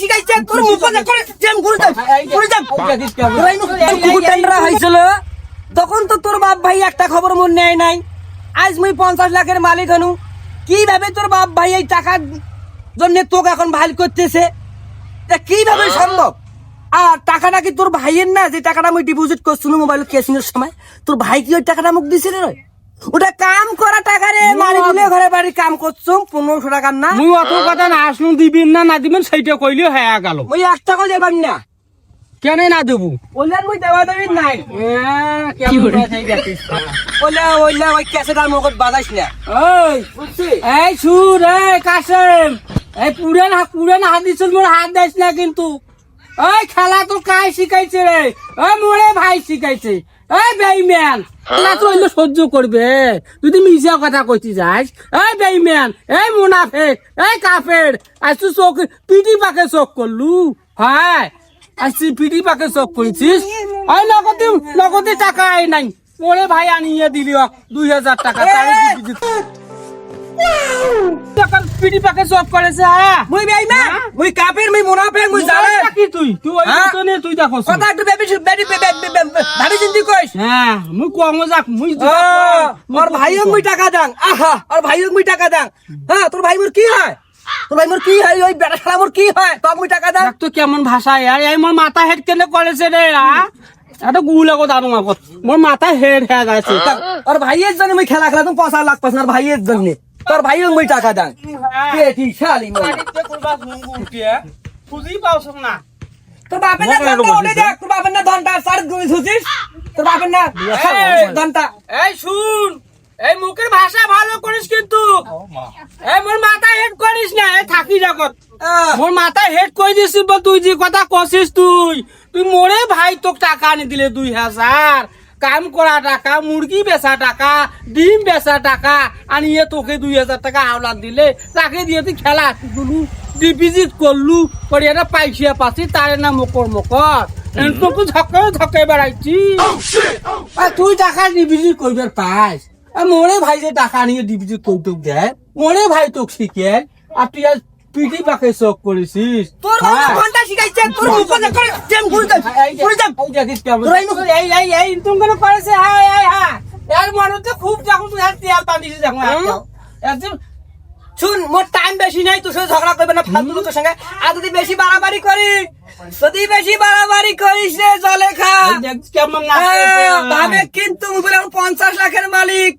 শিখাইছে তোর মুখ করে জেম ঘুরে যাম ঘুরে যাম কুকুর টেন্ডারা হয়েছিল তখন তো তোর বাপ ভাই একটা খবর মন নেয় নাই আজ মুই পঞ্চাশ লাখের মালিক হনু কীভাবে তোর বাপ ভাই এই টাকার জন্য তোকে এখন ভালো করতেছে তা কীভাবে সম্ভব আর টাকাটা কি তোর ভাইয়ের না যে টাকাটা আমি ডিপোজিট করছিল মোবাইল কেসিং এর সময় তোর ভাই কি ওই টাকাটা মুখ দিছিল রে ওটা কাম করা টাকা রে মারি দিলে ঘরে বাড়ি কাম করছ পনেরোশো টাকার না? মুই অত কথা না আসলু দিবিন না না দিবেন সেইটা কইলেও হ্যাঁ গেল। ওই এক টাকা দেবার না। কেন না দেবো? ওইলার মুই দেওয়া দেবি নাই। ওইলা ওইলা ওই ক্যাসেটার মুখত বাজাইস না। ওই এই সুর এই কাসেম এই পুরান পুরান হাত দিছিল মোর হাত দিস না কিন্তু। ওই খেলা তো কাই শিখাইছে রে? ওই মোরে ভাই শিখাইছে। এই বেইম্যান খেলা তো সহ্য করবে। যদি মিশা কথা কইতে যাস। এই বেইম্যান এই মুনাফে এই কাফের আজ তুই চোখ পিটি পাকে চোখ করলু। হ্যাঁ আজ তুই পিটি পাকে চোখ করেছিস? ওই নগদে নগদে টাকা আই নাই। পরে ভাই আনিয়ে দিলি দুই হাজার টাকা পিটি পাকে চোখ করেছে হ্যাঁ। মুই মুই কাপের মুই মুনাফেক মুই জালে কি তুই? তুই ওই হ্যাঁ? মতনে তুই দেখো কথা একটু বেবি বেবি বেবি ভাবি চিন্তি কইস। হ্যাঁ মুই কম যাক মুই ভাইও মুই টাকা দাং। আহা ওর ভাইও মুই টাকা দাং। হ্যাঁ তোর ভাই মোর কি হয়? তোর ভাই মোর কি হয়? ওই বেটা শালা মোর কি হয়? তোর মুই টাকা দাং। তো কেমন ভাষা আর এই মোর মাথা হেড কেনে করেছে রে হ্যাঁ এটা গুল আগো দাঁড়ো আগত মোর মাথা হেড হয়ে গেছে। ওর ভাইয়ের জন্য মুই খেলা খেলা তুমি পয়সা লাখ পয়সা ওর ভাইয়ের জন্য। তোর ভাইও মুই টাকা দাং পেটি শালি মোর বুঝি পাওছ না। তোর বাপের না ধনটা ওঠে দেখ তোর বাপের না ধনটা সার গুলি ধুছিস তোর বাপের না এই! ধনটা। এই শুন এই মুখের ভাষা ভালো করিস কিন্তু। এই মোর মাথা হেড করিস না এই থাকি জগৎ আহ, মোর মাথায় হেড কই দিছিস তুই যে কথা কছিস তুই। তুই মোরে ভাই তোকে টাকা আনি দিলে দুই হাজার। কাম করা টাকা মুরগি বেচা টাকা ডিম বেচা টাকা আনিয়ে তোকে দুই হাজার টাকা আওলাদ দিলে তাকে দিয়ে তুই খেলা দিলু ডিপিজিট করলু করে এটা পাইছিয়া পাচ্ছি তারে না মকর মকর তোকে ঝকে ঝকে বেড়াইছি। তুই টাকা ডিপিজিট করবার পাস? মোরে ভাই যে টাকা নিয়ে ডিপিজিট করতে দেয় মোরে ভাই তোকে শিখে আর তুই আজ পিটি পাকে শোক করেছিস? তোর হ্যাঁ। ধনটা শিখাইছে তোর মুখ করে জেম ঘুরে যাম ঘুরে যাম এই দেখিস কেমন। এই এই এই এই তুমি কেন হ্যাঁ হ্যাঁ। এর তো খুব যখন তুই তেল টানিস যখন হুম। একদম শুন মোর টাইম বেশি নাই তোর সাথে ঝগড়া করবে না ফালতু লোকের সঙ্গে। আর যদি বেশি বাড়াবাড়ি করি যদি বেশি বাড়াবাড়ি করিস রে জলে খা। হ্যাঁ, তবে কিন্তু মুই বললাম পঞ্চাশ লাখের মালিক।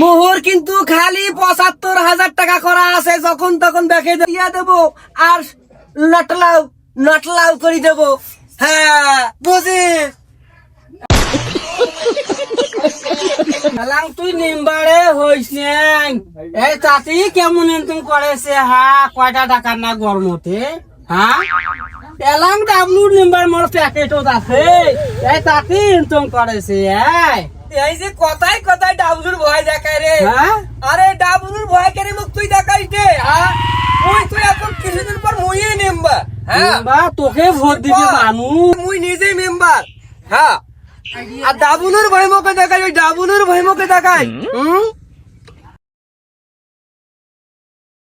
মোহর কিন্তু খালি পঁচাত্তর হাজার টাকা করা আছে যখন তখন দেখে দিয়া দেবো আর নটলাও নটলাও করে দেবো। হ্যাঁ বুঝিস? শালাং তুই নিম্বারে হইস এই কেমন ইনকাম করেছে হ্যাঁ কয়টা টাকার না গরমতে হ্যাঁ এলাং ডাবলু নিম্বার মোর প্যাকেটত আছে। এই ইনকাম করেছে এই। এই যে কথায় কথায় ডাবলুর ভয় দেখায় রে। আরে ডাবলুর ভয় কেন মুখ তুই দেখাইস রে হ্যাঁ তুই এখন কিছুদিন পর মুইয়ে মেম্বার হ্যাঁ? বা তোকে ভোট দিবে মানুষ। মুই নিজেই মেম্বার হ্যাঁ? আর ডাবুনুর ভয়মকে দেখায় ওই ডাবুনুর ভয়মকে দেখায় হুম?